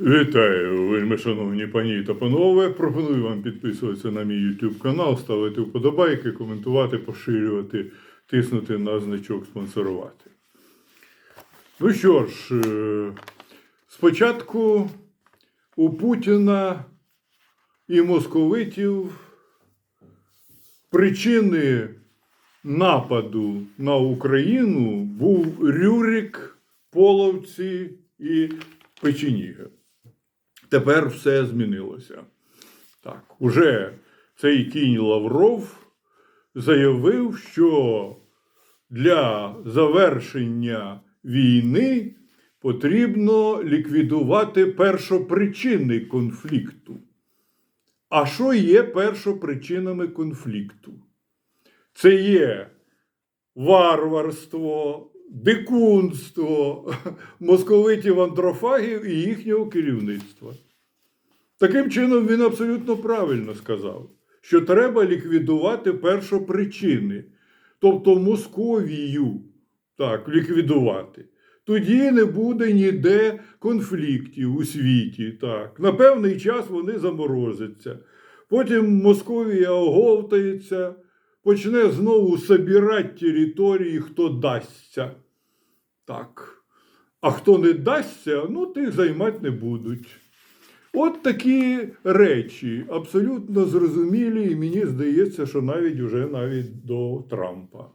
Вітаю, вельми шановні пані та панове. Пропоную вам підписуватися на мій YouTube канал, ставити вподобайки, коментувати, поширювати, тиснути на значок спонсорувати. Ну що ж, е, спочатку у Путіна і московитів причини нападу на Україну був Рюрик, Половці і Печеніги. Тепер все змінилося. Так, уже цей кінь Лавров заявив, що для завершення війни потрібно ліквідувати першопричини конфлікту. А що є першопричинами конфлікту? Це є варварство, дикунство московитів антрофагів і їхнього керівництва. Таким чином, він абсолютно правильно сказав, що треба ліквідувати першопричини, тобто Московію так, ліквідувати. Тоді не буде ніде конфліктів у світі. Так. На певний час вони заморозяться. Потім Московія оговтається, почне знову собирати території, хто дасться. Так. А хто не дасться, ну тих займати не будуть. От такі речі абсолютно зрозумілі, і мені здається, що навіть уже навіть до Трампа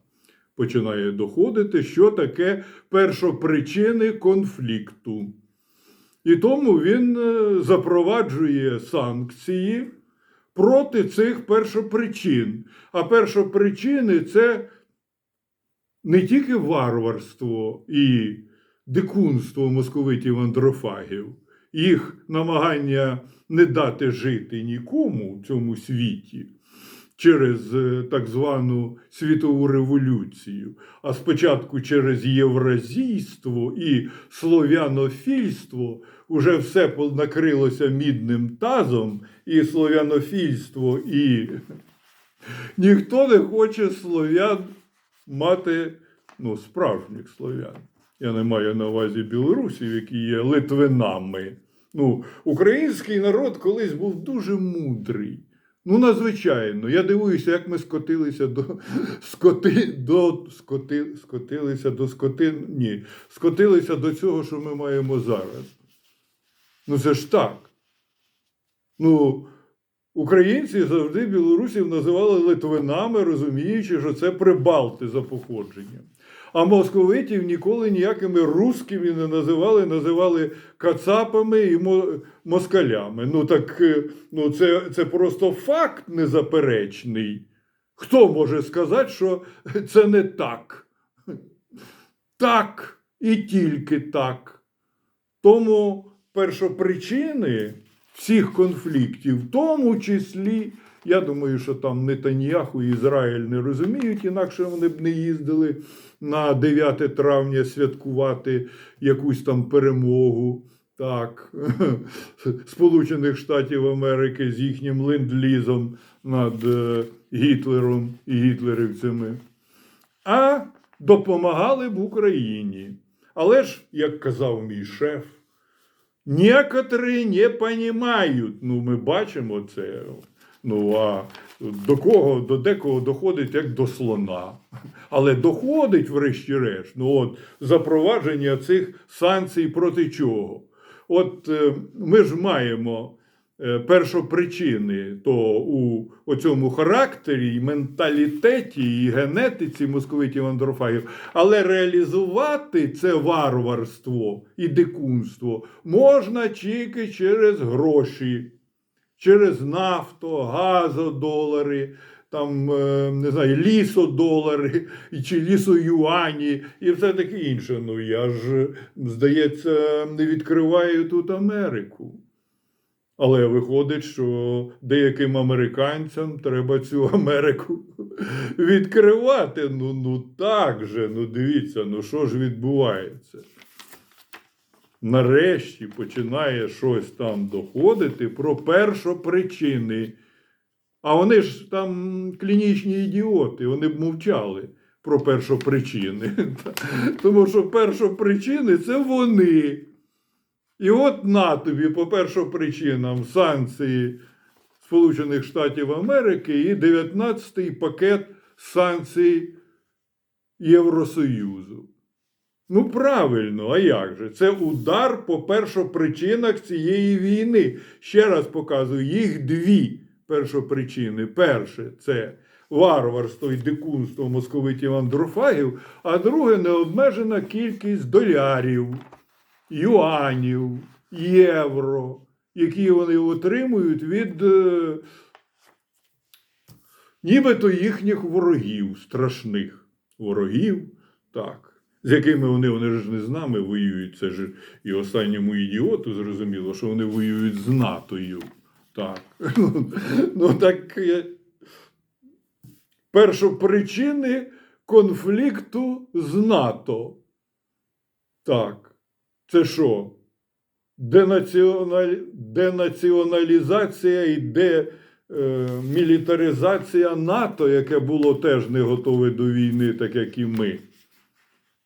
починає доходити, що таке першопричини конфлікту. І тому він е, запроваджує санкції проти цих першопричин. А першопричини це не тільки варварство і дикунство московитів андрофагів, їх намагання не дати жити нікому в цьому світі через е, так звану світову революцію, а спочатку через євразійство і слов'янофільство уже все накрилося мідним тазом, і слов'янофільство, і ніхто не хоче слов'ян мати ну, справжніх слов'ян. Я не маю на увазі білорусів, які є литвинами. Ну, український народ колись був дуже мудрий. Ну, надзвичайно. Я дивуюся, як ми скотилися до скоти, до скоти, скотилися до скотин. Ні, скотилися до цього, що ми маємо зараз. Ну, це ж так. Ну, українці завжди білорусів називали литвинами, розуміючи, що це прибалти за походженням. А московитів ніколи ніякими русскими не називали, називали кацапами і москалями. Ну так е, ну, це, це просто факт незаперечний. Хто може сказати, що це не так? Так і тільки так. Тому першопричини всіх конфліктів, в тому числі, я думаю, що там Нетаньяху і Ізраїль не розуміють, інакше вони б не їздили на 9 травня святкувати якусь там перемогу. Так, Сполучених Штатів Америки з їхнім ленд-лізом над е, Гітлером і гітлерівцями, а допомагали б Україні. Але ж, як казав мій шеф, Некоторі не розуміють. Ну, ми бачимо це. Ну, а до кого, до декого доходить як до слона. Але доходить, врешті-решт, ну от запровадження цих санкцій проти чого? От е, ми ж маємо першопричини то у оцьому характері, і менталітеті, і генетиці московитів андрофагів, але реалізувати це варварство і дикунство можна тільки через гроші, через нафту, газодолари. Там, е, не знаю, лісодолари чи лісоюані і все таке інше. Ну я ж, здається, не відкриваю тут Америку. Але виходить, що деяким американцям треба цю Америку відкривати. Ну, ну так же, ну дивіться, ну що ж відбувається. Нарешті починає щось там доходити про першопричини. А вони ж там клінічні ідіоти, вони б мовчали про першопричини. Тому що першопричини це вони. І от на тобі, по першим причинам, санкції Сполучених Штатів Америки і 19-й пакет санкцій Євросоюзу. Ну, правильно, а як же? Це удар по першопричинах цієї війни. Ще раз показую, їх дві першопричини. Перше це варварство і дикунство московитів андрофагів, а друге необмежена кількість долярів, юанів, євро, які вони отримують від е, нібито їхніх ворогів, страшних ворогів, так. З якими вони, вони ж не з нами воюють. Це ж і останньому ідіоту зрозуміло, що вони воюють з НАТОю. Так. Ну так. Першопричини конфлікту з НАТО. Так. Це що? Денаціональ... Денаціоналізація і демілітаризація НАТО, яке було теж не готове до війни, так як і ми.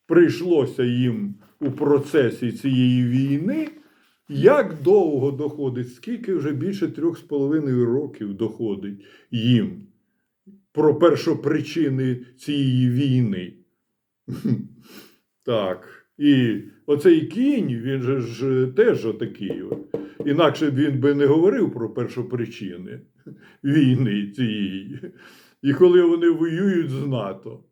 Прийшлося їм у процесі цієї війни. Як довго доходить? Скільки вже більше трьох з половиною років доходить їм про першопричини цієї війни? Так. І оцей кінь, він же ж теж отакий. От. Інакше він би не говорив про першопричини війни цієї. І коли вони воюють з НАТО.